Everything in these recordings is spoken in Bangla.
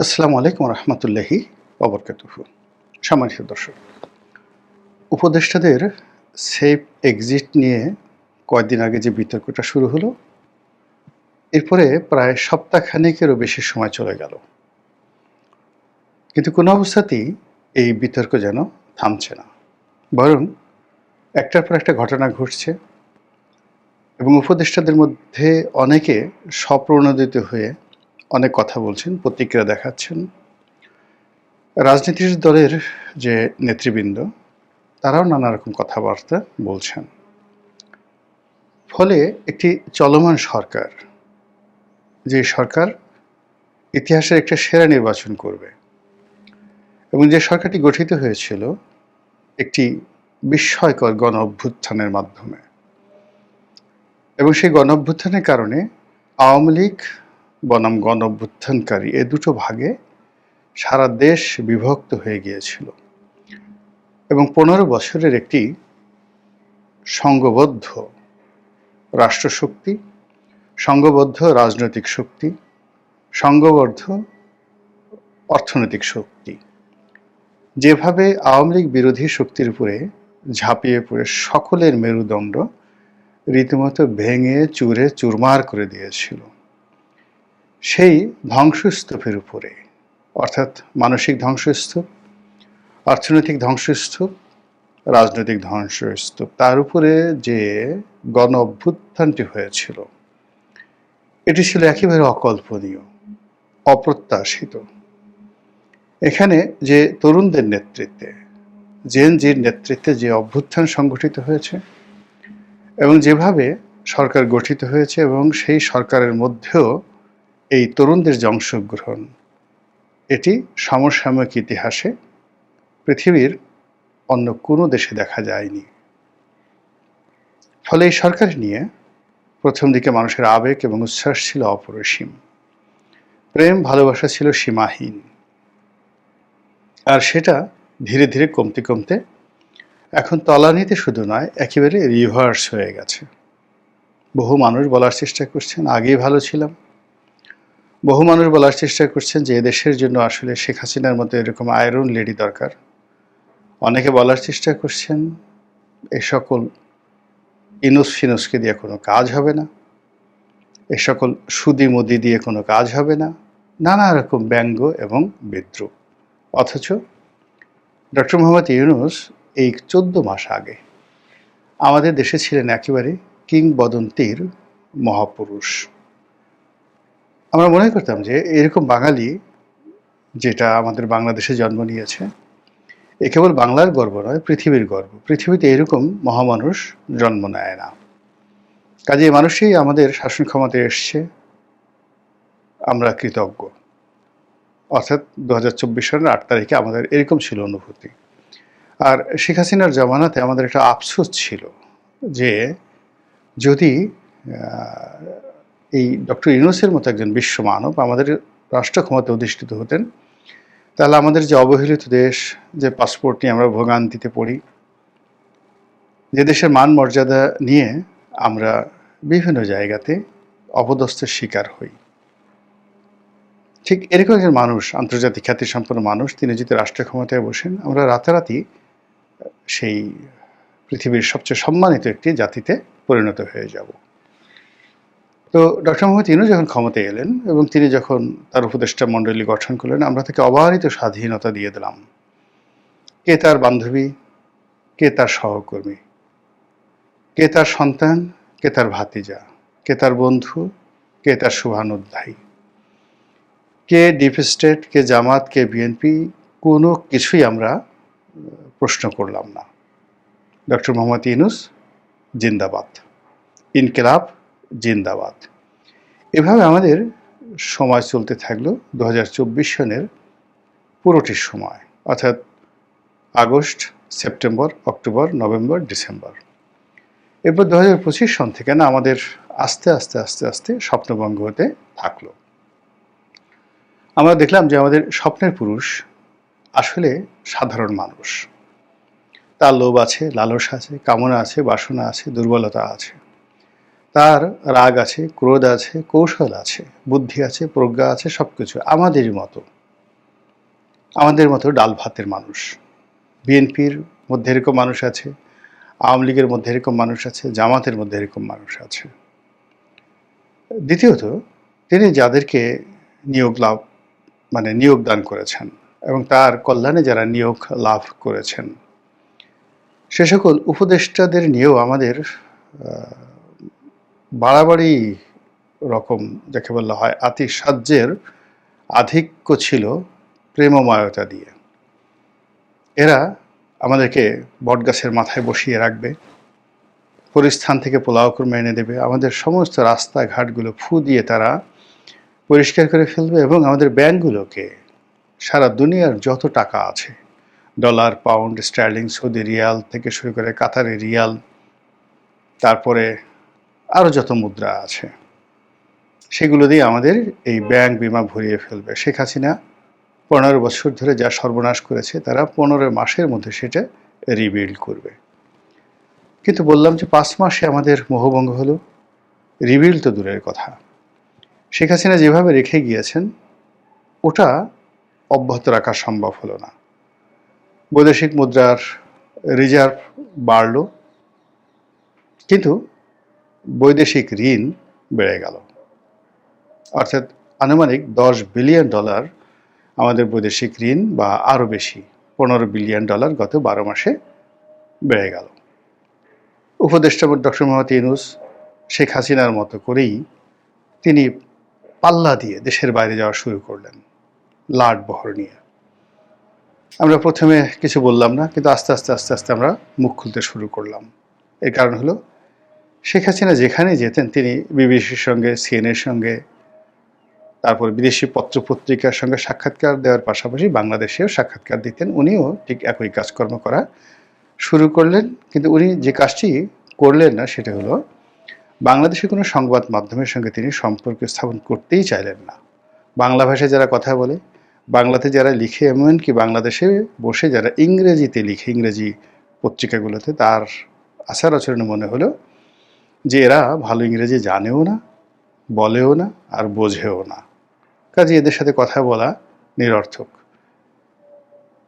আসসালামু আলাইকুম রহমতুল্লাহি অবরকাতুহ সম্মানিত দর্শক, উপদেষ্টাদের সেফ এক্সিট নিয়ে কয়েকদিন আগে যে বিতর্কটা শুরু হলো, এরপরে প্রায় সপ্তাহখানেকেরও বেশি সময় চলে গেল। কিন্তু কোনো অবস্থাতেই এই বিতর্ক যেন থামছে না। বরং একটার পর একটা ঘটনা ঘটছে এবং উপদেষ্টাদের মধ্যে অনেকে স্বপ্রণোদিত হয়ে অনেক কথা বলছেন, প্রতিক্রিয়া দেখাচ্ছেন। রাজনীতির দলের যে নেতৃবৃন্দ, তারাও নানা রকম কথাবার্তা বলছেন। ফলে একটি চলমান সরকার, যে সরকার ইতিহাসের একটা সেরা নির্বাচন করবে এবং যে সরকারটি গঠিত হয়েছিল একটি বিস্ময়কর গণ অভ্যুত্থানের মাধ্যমে এবং সেই গণ অভ্যুত্থানের কারণে আওয়ামী লীগ বনাম গণ অভ্যুত্থানকারী এ দুটো ভাগে সারা দেশ বিভক্ত হয়ে গিয়েছিল। এবং পনেরো বছরের একটি সংঘবদ্ধ রাষ্ট্রশক্তি, সংঘবদ্ধ রাজনৈতিক শক্তি, সংঘবদ্ধ অর্থনৈতিক শক্তি, যেভাবে আওয়ামী লীগ বিরোধী শক্তির উপরে ঝাঁপিয়ে পড়ে সকলের মেরুদণ্ড রীতিমতো ভেঙে, চুরে, চুরমার করে দিয়েছিল। সেই ধ্বংসস্তূপের উপরে, অর্থাৎ মানসিক ধ্বংসস্তূপ, অর্থনৈতিক ধ্বংসস্তূপ, রাজনৈতিক ধ্বংসস্তূপ, তার উপরে যে গণ অভ্যুত্থানটি হয়েছিল, এটি ছিল একেবারে অকল্পনীয়, অপ্রত্যাশিত। এখানে যে তরুণদের নেতৃত্বে জেন জির নেতৃত্বে যে অভ্যুত্থান সংগঠিত হয়েছে এবং যেভাবে সরকার গঠিত হয়েছে এবং সেই সরকারের মধ্যেও এই তরুণদের যে অংশগ্রহণ, এটি সমসাময়িক ইতিহাসে পৃথিবীর অন্য কোনো দেশে দেখা যায়নি। ফলে এই সরকার নিয়ে প্রথম দিকে মানুষের আবেগ এবং উচ্ছ্বাস ছিল অপরিসীম। প্রেম, ভালোবাসা ছিল সীমাহীন। আর সেটা ধীরে ধীরে কমতে কমতে এখন তলানিতে শুধু নয়, একেবারে রিভার্স হয়ে গেছে। বহু মানুষ বলার চেষ্টা করছেন, আগেই ভালো ছিলাম। বহু মানুষ বলার চেষ্টা করছেন যে এদেশের জন্য আসলে শেখ হাসিনার মতো এরকম আয়রন লেডি দরকার। অনেকে বলার চেষ্টা করছেন, এ সকল ইনুস ফিনুসকে দিয়ে কোনো কাজ হবে না, এ সকল সুদি মুদি দিয়ে কোনো কাজ হবে না, নানা রকম ব্যঙ্গ এবং বিদ্রুপ। অথচ ডক্টর মোহাম্মদ ইউনুস এই চোদ্দ মাস আগে আমাদের দেশে ছিলেন একেবারে কিংবদন্তির মহাপুরুষ। আমরা মনে করতাম যে এরকম বাঙালি যেটা আমাদের বাংলাদেশে জন্ম নিয়েছে, এ কেবল বাংলার গর্ব নয়, পৃথিবীর গর্ব। পৃথিবীতে এরকম মহামানুষ জন্ম নেয় না। কাজে মানুষই আমাদের শাসন ক্ষমতায় এসছে, আমরা কৃতজ্ঞ। অর্থাৎ দু হাজার চব্বিশ সালের আট তারিখে আমাদের এরকম ছিল অনুভূতি। আর শেখ হাসিনার জমানাতে আমাদের একটা আফসোস ছিল যে যদি এই ডক্টর ইউনুসের মতো একজন বিশ্ব মানব আমাদের রাষ্ট্র ক্ষমতা অধিষ্ঠিত হতেন। তাহলে আমাদের যে অবহেলিত দেশ, যে পাসপোর্ট নিয়ে আমরা ভোগান্তিতে পড়ি, যে দেশের মান মর্যাদা নিয়ে আমরা বিভিন্ন জায়গাতে অপদস্থের শিকার হই। ঠিক এরকম একজন মানুষ, আন্তর্জাতিক খ্যাতিসম্পন্ন মানুষ, তিনি যদি রাষ্ট্র ক্ষমতায় বসেন, আমরা রাতারাতি সেই পৃথিবীর সবচেয়ে সম্মানিত একটি জাতিতে পরিণত হয়ে যাব। তো ডক্টর মোহাম্মদ ইনু যখন ক্ষমতায় এলেন এবং তিনি যখন তার উপদেষ্টা মণ্ডলী গঠন করলেন, আমরা তাকে অবাহিত স্বাধীনতা দিয়ে দিলাম। কে তার বান্ধবী, কে তার সহকর্মী, কে তার সন্তান, কে তার ভাতিজা, কে তার বন্ধু, কে তার শুভানুধ্যায়ী, কে ডিপ স্টেট, কে জামাত, কে বিএনপি, কোনো কিছুই আমরা প্রশ্ন করলাম না। ডক্টর মোহাম্মদ ইনুস জিন্দাবাদ। ইনকেলাব জিন্দাবাদ। এভাবে আমাদের সময় চলতে থাকল দু হাজার চব্বিশ সনের পুরোটি সময়, অর্থাৎ August, September, October, November, December. এরপর দু হাজার পঁচিশ সন থেকে না আমাদের আস্তে আস্তে আস্তে আস্তে স্বপ্নভঙ্গ হতে থাকল। আমরা দেখলাম যে আমাদের স্বপ্নের পুরুষ আসলে সাধারণ মানুষ। তার লোভ আছে, লালস আছে, কামনা আছে, বাসনা আছে, দুর্বলতা আছে। তার রাগ আছে, ক্রোধ আছে, কৌশল আছে, বুদ্ধি আছে, প্রজ্ঞা আছে সব কিছু আমাদেরই মতো। আমাদের মতো ডাল ভাতের মানুষ। বিএনপির মধ্যে এরকম মানুষ আছে, আওয়ামী লীগের মধ্যে এরকম মানুষ আছে, জামাতের মধ্যে এরকম মানুষ আছে। দ্বিতীয়ত, তিনি যাদেরকে নিয়োগ লাভ মানে নিয়োগ দান করেছেন এবং তার কল্যাণে যারা নিয়োগ লাভ করেছেন। সে সকল উপদেষ্টাদের নিয়েও আমাদের বাড়াবাড়ি রকম যাকে বলা হয় আতিসাহ্যের আধিক্য ছিল প্রেমময়তা দিয়ে। এরা আমাদেরকে বটগাছের মাথায় বসিয়ে রাখবে, পরিস্থান থেকে পোলাও কর্মে এনে দেবে, আমাদের সমস্ত রাস্তাঘাটগুলো ফু দিয়ে তারা পরিষ্কার করে ফেলবে এবং আমাদের ব্যাংকগুলোকে সারা দুনিয়ার যত টাকা আছে, dollar, pound sterling Saudi riyal থেকে শুরু করে কাতারি রিয়াল, তারপরে আরও যত মুদ্রা আছে, সেগুলো দিয়ে আমাদের এই ব্যাংক বিমা ভরিয়ে ফেলবে। শেখ হাসিনা পনেরো বছর ধরে যা সর্বনাশ করেছে, তারা পনেরো মাসের মধ্যে সেটা রিবিল্ড করবে। কিন্তু বললাম যে পাঁচ মাসে আমাদের মোহভঙ্গ হলো রিবিল্ড তো দূরের কথা। শেখ হাসিনা যেভাবে রেখে গিয়েছেন, ওটা অব্যাহত রাখা সম্ভব হলো না। বৈদেশিক মুদ্রার রিজার্ভ বাড়ল, কিন্তু বৈদেশিক ঋণ বেড়ে গেল। অর্থাৎ আনুমানিক দশ বিলিয়ন ডলার আমাদের বৈদেশিক ঋণ বা আরও বেশি, পনেরো বিলিয়ন ডলার গত বারো মাসে বেড়ে গেল। উপদেষ্টা ডক্টর মোহাম্মদ ইউনুস, শেখ হাসিনার মতো করেই তিনি পাল্লা দিয়ে দেশের বাইরে যাওয়া শুরু করলেন লাট বহর নিয়ে। আমরা প্রথমে কিছু বললাম না, কিন্তু আস্তে আস্তে আস্তে আস্তে আমরা মুখ খুলতে শুরু করলাম। এর কারণ হলো শেখ হাসিনা যেখানে যেতেন, তিনি বিবিসির সঙ্গে, সিএনএর সঙ্গে, তারপর বিদেশি পত্র পত্রিকার সঙ্গে সাক্ষাৎকার দেওয়ার পাশাপাশি বাংলাদেশেও সাক্ষাৎকার দিতেন। উনিও ঠিক একই কাজকর্ম করা শুরু করলেন। কিন্তু উনি যে কাজটি করলেন না, সেটা হলো বাংলাদেশের কোনো সংবাদ মাধ্যমের সঙ্গে তিনি সম্পর্ক স্থাপন করতেই চাইলেন না। বাংলা ভাষায় যারা কথা বলে, বাংলাতে যারা লিখে, এমনকি বাংলাদেশে বসে যারা ইংরেজিতে লিখে, ইংরেজি পত্রিকাগুলোতে, তার আচার আচরণে মনে হলো যে এরা ভালো ইংরেজি জানেও না, বলেও না আর বোঝেও না। কাজে এদের সাথে কথা বলা নিরর্থক।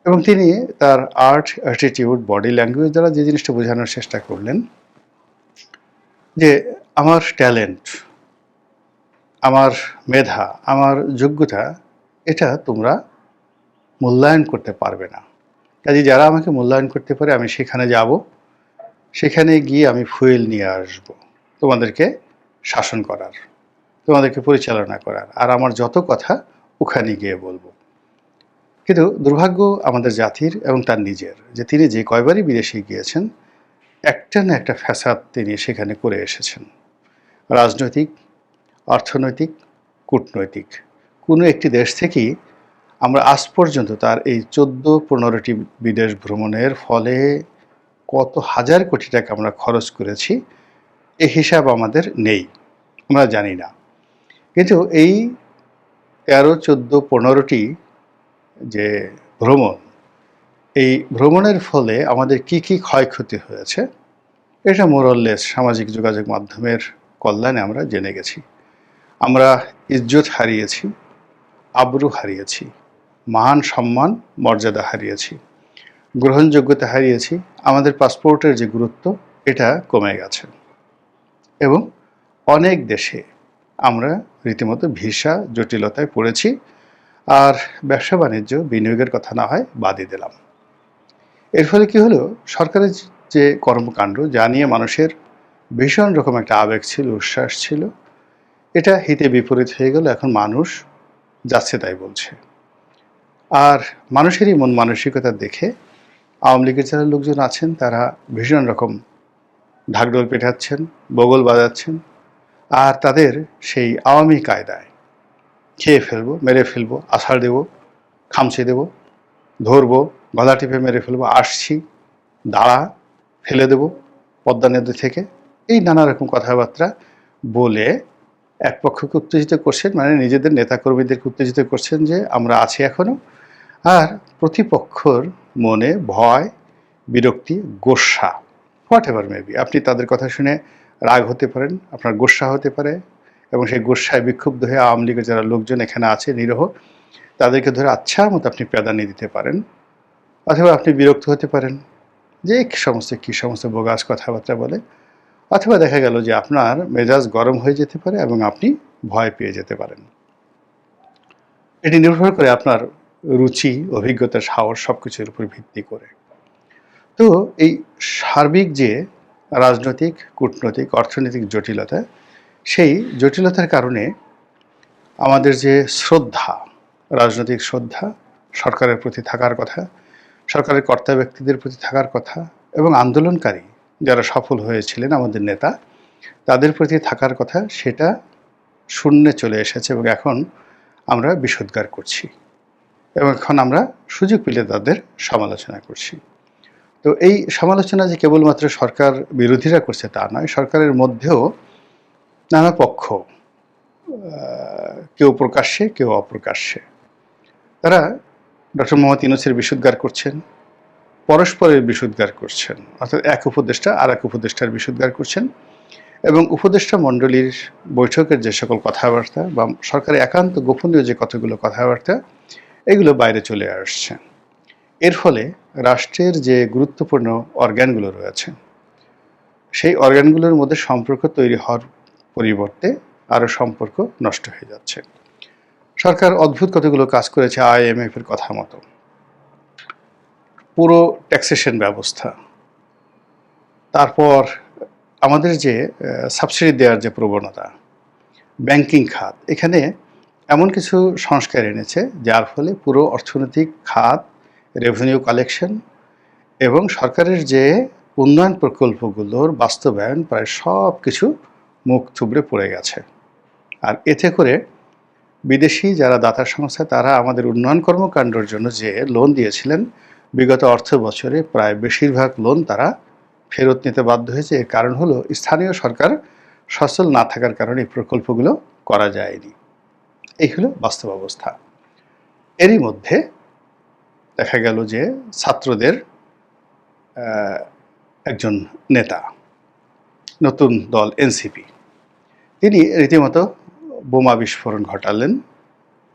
এবং তিনি তার আর্ট অ্যাটিটিউড বডি ল্যাঙ্গুয়েজ দ্বারা যে জিনিসটা বোঝানোর চেষ্টা করলেন, যে আমার ট্যালেন্ট আমার মেধা, আমার যোগ্যতা, এটা তোমরা মূল্যায়ন করতে পারবে না। কাজে যারা আমাকে মূল্যায়ন করতে পারে, আমি সেখানে যাব, সেখানে গিয়ে আমি ফুয়েল নিয়ে আসব। তোমাদেরকে শাসন করার, তোমাদেরকে পরিচালনা করার। আর আমার যত কথা ওখানে গিয়ে বলব। কিন্তু দুর্ভাগ্য আমাদের জাতির এবং তার নিজের, যে তিনি যে কয়বারই বিদেশে গিয়েছেন, একটা না একটা ফ্যাসাদ তিনি সেখানে করে এসেছেন। রাজনৈতিক, অর্থনৈতিক, কূটনৈতিক। কোনো একটি দেশ থেকেই আমরা আজ পর্যন্ত তার এই চোদ্দ পনেরোটি বিদেশ ভ্রমণের ফলে কত হাজার কোটি টাকা আমরা খরচ করেছি এই হিসাব আমাদের নেই, আমরা জানি না। কিন্তু এই তেরো, চোদ্দ, পনেরোটি যে ভ্রমণ, এই ভ্রমণের ফলে আমাদের কি কি ক্ষয়ক্ষতি হয়েছে, এটা মোরললেস সামাজিক যোগাযোগ মাধ্যমের কল্যাণে আমরা জেনে গেছি। আমরা ইজ্জত হারিয়েছি, আবরু হারিয়েছি, মান সম্মান, মর্যাদা হারিয়েছি, গ্রহণযোগ্যতা হারিয়েছি, আমাদের পাসপোর্টের যে গুরুত্ব, এটা কমে গেছে। এবং অনেক দেশে আমরা রীতিমতো ভিসা জটিলতায় পড়েছি আর ব্যবসা বাণিজ্য বিনিয়োগের কথা না হয় বাদই দিলাম। এর ফলে কি হলো? সরকারের যে কর্মকাণ্ড, যা নিয়ে মানুষের ভীষণ রকম একটা আবেগ ছিল, উচ্ছ্বাস ছিল, এটা হিতে বিপরীত হয়ে গেল। এখন মানুষ যাচ্ছে তাই বলছে। আর মানুষেরই মন মানসিকতা দেখে আওয়ামী লীগের যারা লোকজন আছেন, তারা ভীষণ রকম ঢাকডোল পেটাচ্ছেন, বগল বাজাচ্ছেন, আর তাদের সেই আওয়ামী কায়দায় খেয়ে ফেলব, মেরে ফেলব, আষাঢ় দেবো, খামচে দেবো, ধরবো, গলা টিপে মেরে ফেলব, আসছি, দাঁড়া, ফেলে দেবো পদ্মা নদী থেকে। এই নানা রকম কথাবার্তা বলে এক পক্ষকে উত্তেজিত করছেন মানে নিজেদের নেতাকর্মীদেরকে উত্তেজিত করছেন যে আমরা আছি এখনও আর প্রতিপক্ষর মনে ভয়, বিরক্তি, গোসা। হোয়াট এভার মেবি আপনি তাদের কথা শুনে রাগ হতে পারেন, আপনার গোসা হতে পারে, এবং সেই গোসায় বিক্ষুব্ধ হয়ে আওয়ামী লীগের যারা লোকজন এখানে আছে, নিরহ, তাদেরকে ধরে আচ্ছা মতো আপনি প্যাদানি দিতে পারেন, অথবা আপনি বিরক্ত হতে পারেন, যে সমস্ত, কী সমস্ত বোগাস কথাবার্তা বলে, অথবা দেখা গেল যে আপনার মেজাজ গরম হয়ে যেতে পারে এবং আপনি ভয় পেয়ে যেতে পারেন। এটি নির্ভর করে আপনার রুচি, অভিজ্ঞতা, সাহস সব কিছুর উপর ভিত্তি করে। তো এই সার্বিক যে রাজনৈতিক, কূটনৈতিক, অর্থনৈতিক জটিলতা, সেই জটিলতার কারণে আমাদের যে শ্রদ্ধা, রাজনৈতিক শ্রদ্ধা, সরকারের প্রতি থাকার কথা, সরকারের কর্তা ব্যক্তিদের প্রতি থাকার কথা এবং আন্দোলনকারী যারা সফল হয়েছিলেন আমাদের নেতা, তাদের প্রতি থাকার কথা সেটা শূন্যে চলে এসেছে এবং এখন আমরা বিষোদ্গার করছি এবং এখন আমরা সুযোগ পেলে তাদের সমালোচনা করছি। তো এই সমালোচনা যে কেবলমাত্র সরকার বিরোধীরা করছে তা নয়, সরকারের মধ্যেও নানা পক্ষ কেউ প্রকাশ্যে, কেউ অপ্রকাশ্যে। তারা ডক্টর মোহাম্মদ ইউনুসের বিশুদ্ধার করছেন, পরস্পরের বিশুদ্ধার করছেন, অর্থাৎ এক উপদেষ্টা আর এক উপদেষ্টার বিশুদ্ধার করছেন এবং উপদেষ্টা মণ্ডলীর বৈঠকের যে সকল কথাবার্তা বা সরকারের একান্ত গোপনীয় যে কতগুলো কথাবার্তা, এগুলো বাইরে চলে আসছে। এর ফলে রাষ্ট্রের যে গুরুত্বপূর্ণ অর্গ্যানগুলো রয়েছে, সেই অর্গ্যানগুলোর মধ্যে সম্পর্ক তৈরি হওয়ার পরিবর্তে আরও সম্পর্ক নষ্ট হয়ে যাচ্ছে। সরকার অদ্ভুত কতগুলো কাজ করেছে আইএমএফ এর কথা মতো। পুরো ট্যাক্সেশন ব্যবস্থা। তারপর আমাদের যে সাবসিডি দেওয়ার যে প্রবণতা ব্যাংকিং খাত, এখানে এমন কিছু সংস্কার এনেছে যার ফলে পুরো অর্থনৈতিক খাত রেভিনিউ কালেকশন এবং সরকারের যে উন্নয়ন প্রকল্পগুলোর বাস্তবায়ন প্রায় সব কিছু মুখ থুবড়ে পড়ে গেছে। আর এতে করে বিদেশি যারা দাতা সংস্থা, তারা আমাদের উন্নয়ন কর্মকাণ্ডের জন্য যে লোন দিয়েছিলেন, বিগত অর্থ বছরে প্রায় বেশিরভাগ লোন তারা ফেরত নিতে বাধ্য হয়েছে। এর কারণ হলো স্থানীয় সরকার সচল না থাকার কারণে এই প্রকল্পগুলো করা যায়নি। এই হলো বাস্তব অবস্থা। এরই মধ্যে দেখা গেল যে ছাত্রদের একজন নেতা, নতুন দল এনসিপি। তিনি রীতিমতো বোমা বিস্ফোরণ ঘটালেন,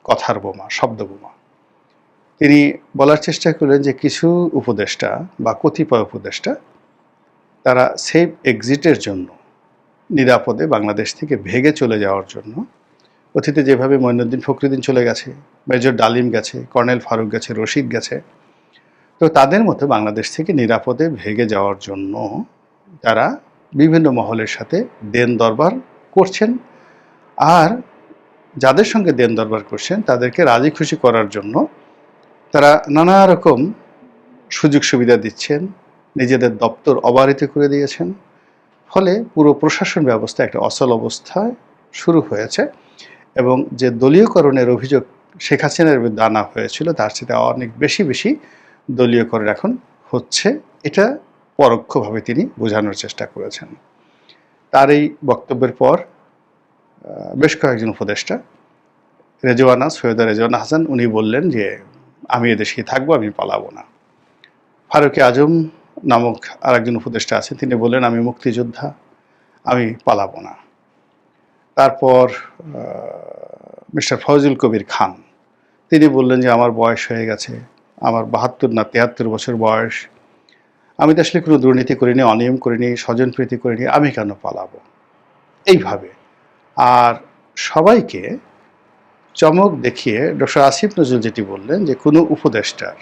কথার বোমা, শব্দ বোমা। তিনি বলার চেষ্টা করলেন যে কিছু উপদেষ্টা বা কতিপয় উপদেষ্টা তারা সেফ এক্সিটের জন্য, নিরাপদে বাংলাদেশ থেকে ভেগে চলে যাওয়ার জন্য অতীতে যেভাবে মঈনুদ্দিন ফখরুদ্দিন চলে গেছে, মেজর ডালিম গেছে, কর্নেল ফারুক গেছে, রশিদ গেছে, তো তাদের মতো বাংলাদেশ থেকে নিরাপদে ভেগে যাওয়ার জন্য তারা বিভিন্ন মহলের সাথে দেন দরবার করছেন। আর যাদের সঙ্গে দেন দরবার করছেন, তাদেরকে রাজি খুশি করার জন্য তারা নানা রকম সুযোগ সুবিধা দিচ্ছেন, নিজেদের দপ্তর অবারিত করে দিয়েছেন। ফলে পুরো প্রশাসন ব্যবস্থা একটা অচল অবস্থায় শুরু হয়েছে। এবং যে দলীয়করণের অভিযোগ শেখ হাসিনার বিরুদ্ধে আনা হয়েছিল, তার সাথে অনেক বেশি বেশি দলীয়করণ এখন হচ্ছে। এটা পরোক্ষভাবে তিনি বোঝানোর চেষ্টা করেছেন। তার এই বক্তব্যের পর বেশ কয়েকজন উপদেষ্টা, রেজওয়ানা সৈয়দা রেজওয়ানা হাসান, উনি বললেন যে, আমি এদেশেই থাকব, আমি পালাবো না। ফারুকি আজম নামক আরেকজন উপদেষ্টা আছেন তিনি বললেন, আমি মুক্তিযোদ্ধা, আমি পালাবো না। তারপর মিস্টার ফজল কবির খান। তিনি বললেন যে, আমার বয়স হয়ে গেছে। আমার বাহাত্তর না তেহাত্তর বছর বয়স। আমি তো আসলে কোনো দুর্নীতি করিনি, অনিয়ম করিনি, স্বজনপ্রীতি করিনি। আমি কেন পালাবো? এইভাবে। আর সবাইকে চমক দেখিয়ে ডক্টর আসিফ নজরুল যেটি বললেন যে, কোনো উপদেষ্টার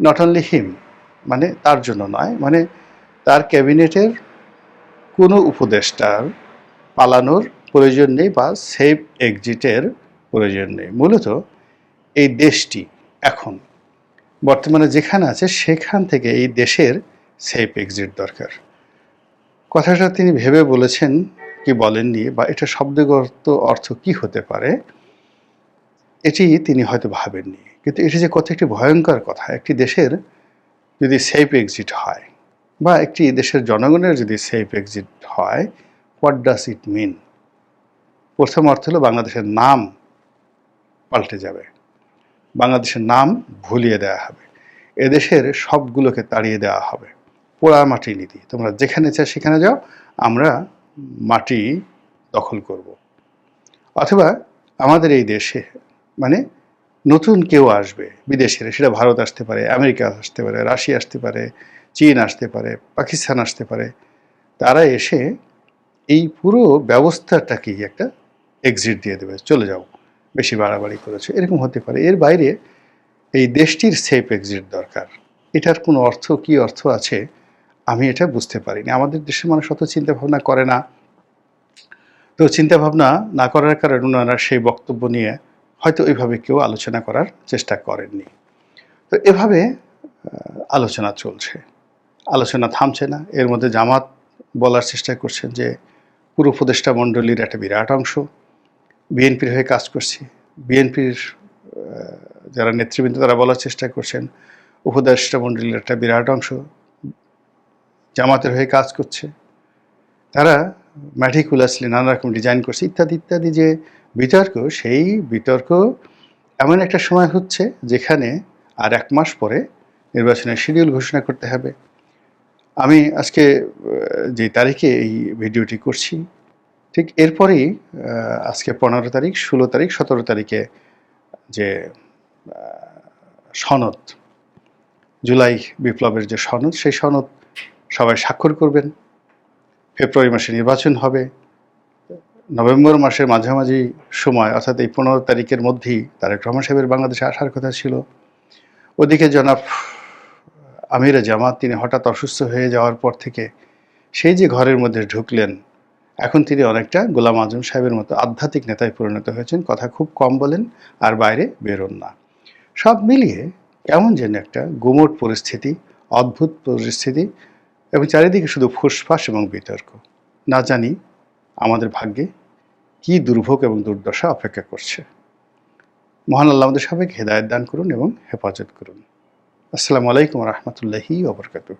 নট অনলি হিম মানে তার জন্য নয় মানে তার ক্যাবিনেটের কোনো উপদেষ্টার পালানোর প্রয়োজন নেই বা সেফ এক্সিটের প্রয়োজন নেই। মূলত এই দেশটি এখন, বর্তমানে যেখানে আছে সেখান থেকে এই দেশের সেফ এক্সিট দরকার। কথাটা তিনি ভেবে বলেছেন কি বলেননি বা এটা শব্দগত অর্থ কি হতে পারে, এটি তিনি হয়তো ভাবেননি। কিন্তু এটি যে কত একটি ভয়ঙ্কর কথা, একটি দেশের যদি সেফ এক্সিট হয় বা একটি দেশের জনগণের যদি সেফ এক্সিট হয় হোয়াট ডাস ইট মিন প্রথম অর্থ হলো বাংলাদেশের নাম পাল্টে যাবে। বাংলাদেশের নাম ভুলিয়ে দেওয়া হবে। এদেশের সবগুলোকে তাড়িয়ে দেওয়া হবে। পোড়া মাটি নীতি। তোমরা যেখানে চাও সেখানে যাও, আমরা মাটি দখল করব। অথবা আমাদের এই দেশে মানে নতুন কেউ আসবে বিদেশের, সেটা ভারত আসতে পারে, আমেরিকা আসতে পারে, রাশিয়া আসতে পারে, চীন আসতে পারে, পাকিস্তান আসতে পারে, তারা এসে এই পুরো ব্যবস্থাটাকেই একটা এক্সিট দিয়ে দেবে, চলে যাও। বেশি বাড়াবাড়ি করেছে। এরকম হতে পারে। এর বাইরে এই দেশটির সেফ এক্সিট দরকার। এটার কোনো অর্থ, কি অর্থ আছে? আমি এটা বুঝতে পারিনি। আমাদের দেশের মানুষ অত চিন্তা ভাবনা করে না। তো চিন্তা ভাবনা না করার কারণে ওনারা সেই বক্তব্য নিয়ে হয়তো ওইভাবে কেউ আলোচনা করার চেষ্টা করেননি। তো এভাবে আলোচনা চলছে। আলোচনা থামছে না। এর মধ্যে জামাত বলার চেষ্টা করছেন যে পুরো উপদেষ্টা মণ্ডলীর একটা বিরাট অংশ। বিএনপির হয়ে কাজ করছি। বিএনপির যারা নেতৃবৃন্দ তারা বলার চেষ্টা করছেন, উপদেষ্টা মণ্ডলীর একটা বিরাট অংশ জামাতের হয়ে কাজ করছে। তারা ম্যাটিকুলাসলি নানা রকম ডিজাইন করছে, ইত্যাদি ইত্যাদি যে বিতর্ক, সেই বিতর্ক এমন একটা সময় হচ্ছে যেখানে আর এক মাস পরে নির্বাচনের শিডিউল ঘোষণা করতে হবে। আমি আজকে যে তারিখে এই ভিডিওটি করছি ঠিক এরপরেই আজকে পনেরো তারিখ, ষোলো তারিখ, সতেরো তারিখে যে সনদ, জুলাই বিপ্লবের যে সনদ, সেই সনদ সবাই স্বাক্ষর করবেন। ফেব্রুয়ারি মাসে নির্বাচন হবে। নভেম্বর মাসের মাঝামাঝি সময়, অর্থাৎ এই পনেরো তারিখের মধ্যেই তারেক রহমান সাহেবের বাংলাদেশে আসার কথা ছিল। ওদিকে জনাব আমিরা জামাত, তিনি হঠাৎ অসুস্থ হয়ে যাওয়ার পর থেকে সেই যে ঘরের মধ্যে ঢুকলেন এখন তিনি অনেকটা গোলাম আজম সাহেবের মতো আধ্যাত্মিক নেতায় পরিণত হয়েছেন, কথা খুব কম বলেন, আর বাইরে বেরোন না। সব মিলিয়ে কেমন যেন একটা গুমোট পরিস্থিতি, অদ্ভুত পরিস্থিতি এবং চারিদিকে শুধু ফুসফাস এবং বিতর্ক। না জানি আমাদের ভাগ্যে কি দুর্ভোগ এবং দুর্দশা অপেক্ষা করছে। মহান আল্লাহ আমাদের সবাইকে হেদায়ত দান করুন এবং হেফাজত করুন। আসসালামু আলাইকুম রহমতুল্লাহি ওবরকাতুহ